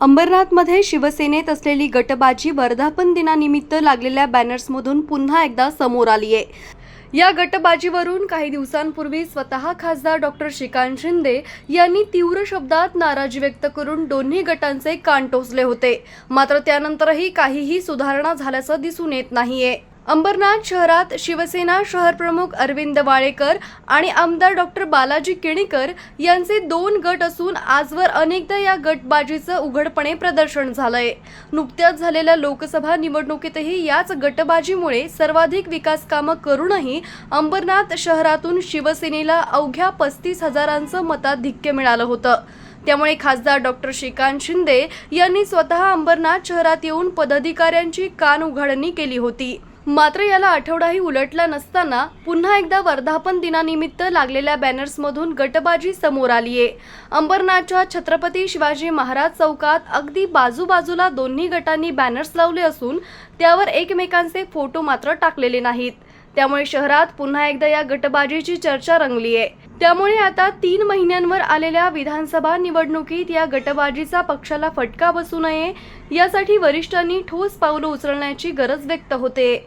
अंबरनाथमध्ये शिवसेनेत असलेली गटबाजी वर्धापन दिनानिमित्त लागलेल्या बॅनर्समधून पुन्हा एकदा समोर आली आहे. या गटबाजीवरून काही दिवसांपूर्वी स्वतः खासदार डॉक्टर श्रीकांत शिंदे यांनी तीव्र शब्दात नाराजी व्यक्त करून दोन्ही गटांचे कान टोचले होते. मात्र त्यानंतरही काहीही सुधारणा झाल्याचं दिसून येत नाहीये. अंबरनाथ शहरात शिवसेना शहरप्रमुख अरविंद वाळेकर आणि आमदार डॉक्टर बालाजी किणीकर यांचे दोन गट असून आजवर अनेकदा या गटबाजीचं उघडपणे प्रदर्शन झालंय. नुकत्याच झालेल्या लोकसभा निवडणुकीतही याच गटबाजीमुळे सर्वाधिक विकास कामं करूनही अंबरनाथ शहरातून शिवसेनेला अवघ्या पस्तीस हजारांचं मताधिक्य मिळालं होतं. त्यामुळे खासदार डॉक्टर श्रीकांत शिंदे यांनी स्वतः अंबरनाथ शहरात येऊन पदाधिकाऱ्यांची कान उघडणी केली होती. मात्र याला आठवडाही उलटला नसताना पुन्हा एकदा वर्धापन दिनानिमित्त लागलेल्या बॅनर्समधून गटबाजी समोर आलीये अंबरनाथच्या छत्रपती शिवाजी महाराज चौकात अगदी बाजूबाजूला दोन्ही गटांनी बॅनर्स लावले असून त्यावर एकमेकांचे फोटो मात्र टाकलेले नाहीत. त्यामुळे शहरात पुन्हा एकदा या गटबाजीची चर्चा रंगली आहे. त्यामुळे आता तीन महिन्यांवर आलेल्या विधानसभा निवडणुकीत या गटबाजीचा पक्षाला फटका बसू नये यासाठी वरिष्ठांनी ठोस पावलं उचलण्याची गरज व्यक्त होते.